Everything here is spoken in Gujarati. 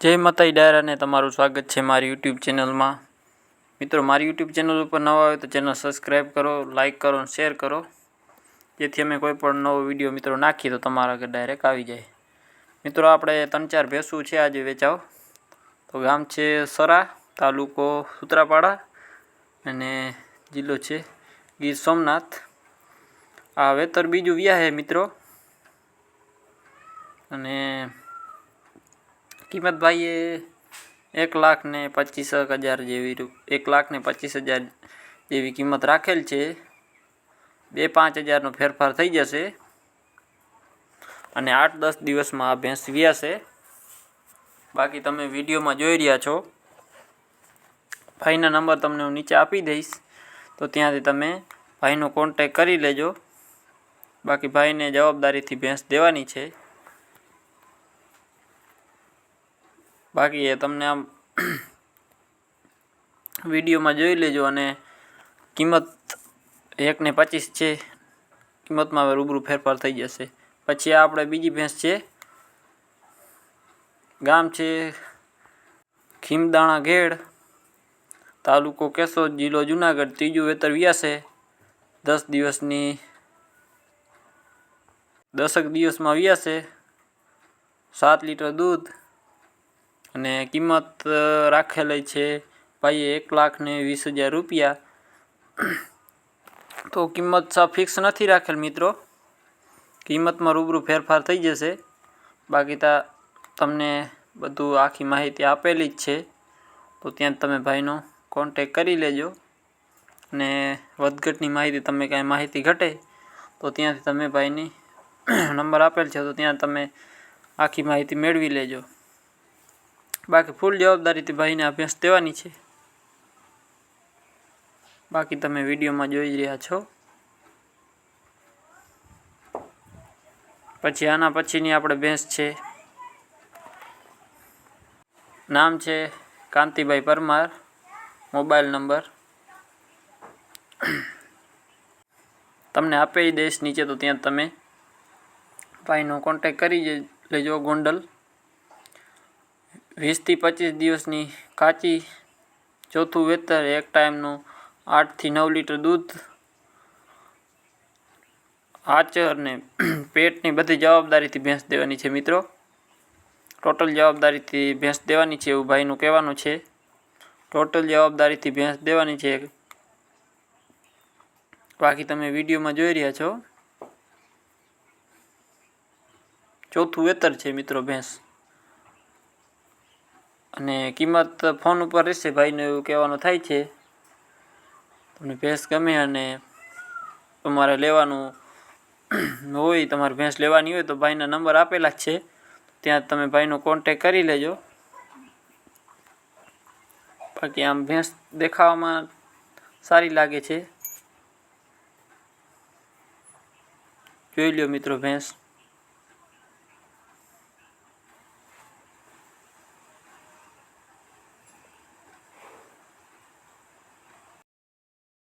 જય માતાઈ ડાયરાને તમારું સ્વાગત છે મારી યુટ્યુબ ચેનલમાં મિત્રો, મારી યુટ્યુબ ચેનલ ઉપર નવા આવે તો ચેનલ સબસ્ક્રાઈબ કરો લાઇક કરો અને શેર કરો. જેથી અમે કોઈ પણ નવો વીડિયો મિત્રો નાખીએ તો તમારા ઘર ડાયરેક્ટ આવી જાય. મિત્રો, આપણે ત્રણ ચાર ભેંસું છે આજે વેચાવ. તો ગામ છે સરા, તાલુકો સુત્રાપાડા અને જિલ્લો છે ગીર સોમનાથ. આ વેતર બીજું વ્યા મિત્રો. અને કિંમત ભાઈએ એક લાખ ને પચીસ હજાર જેવી એક લાખ ને પચીસ હજાર જેવી કિંમત રાખેલ છે. બે પાંચ હજારનો ફેરફાર થઈ જશે અને આઠ દસ દિવસમાં આ ભેંસ વ્યાશે બાકી તમે વિડીયોમાં જોઈ રહ્યા છો. ભાઈના નંબર તમને હું નીચે આપી દઈશ. તો ત્યાંથી તમે ભાઈનો કોન્ટેક કરી લેજો. બાકી ભાઈને જવાબદારીથી ભેંસ દેવાની છે. બાકી એ તમને આમ વિડીયોમાં જોઈ લેજો અને કિંમત એકને પચીસ છે. કિંમતમાં હવે રૂબરૂ ફેરફાર થઈ જશે. પછી આપણે બીજી ભેંસ છે. ગામ છે ખીમદાણા ઘેડ, તાલુકો કેશોદ જિલ્લો જુનાગઢ, ત્રીજું વેતર વ્યાસે દસ દિવસની દસક દિવસમાં વ્યાસે સાત લીટર દૂધ અને કિંમત રાખેલી છે ભાઈએ એક લાખ ને વીસ હજાર રૂપિયા. તો કિંમત ફિક્સ નથી રાખેલ મિત્રો. કિંમતમાં રૂબરૂ ફેરફાર થઈ જશે. બાકી તા તમને બધું આખી માહિતી આપેલી જ છે. તો ત્યાં તમે ભાઈનો કોન્ટેક કરી લેજો. અને વધઘટની માહિતી તમે કાંઈ માહિતી ઘટે, તો ત્યાંથી તમે ભાઈની નંબર આપેલ છે, તો ત્યાં તમે આખી માહિતી મેળવી લેજો. બાકી ફૂલ જવાબદારીથી ભાઈને અભ્યાસ દેવાની છે. બાકી તમે વિડીયોમાં જોઈ રહ્યા છો. પછી આના પછીની આપણે ભેંસ છે. નામ છે કાંતિભાઈ પરમાર, મોબાઈલ નંબર. તમને આપે દેશ નીચે તો ત્યાં તમે ભાઈનો કોન્ટેક કરી લેજો ગોંડલ. વીસથી પચીસ દિવસની કાચી ચોથું વેતર, એક ટાઈમનું આઠથી નવ લીટર દૂધ આચર ને પેટની બધી જવાબદારીથી ભેંસ દેવાની છે મિત્રો. ટોટલ જવાબદારીથી ભેંસ દેવાની છે એવું ભાઈનું કહેવાનું છે. ટોટલ જવાબદારીથી ભેંસ દેવાની છે. બાકી તમે વિડીયોમાં જોઈ રહ્યા છો. ચોથું વેતર છે મિત્રો ભેંસ. અને કિંમત ફોન ઉપર રહેશે, ભાઈને એવું કહેવાનું થાય છે. તમને ભેંસ ગમે અને તમારે લેવાનું હોય, તમારે ભેંસ લેવાની હોય તો ભાઈના નંબર આપેલા જ છે. ત્યાં તમે ભાઈનો કોન્ટેક કરી લેજો. બાકી આમ ભેંસ દેખાવામાં સારી લાગે છે. જોઈ લ્યો મિત્રો ભેંસ.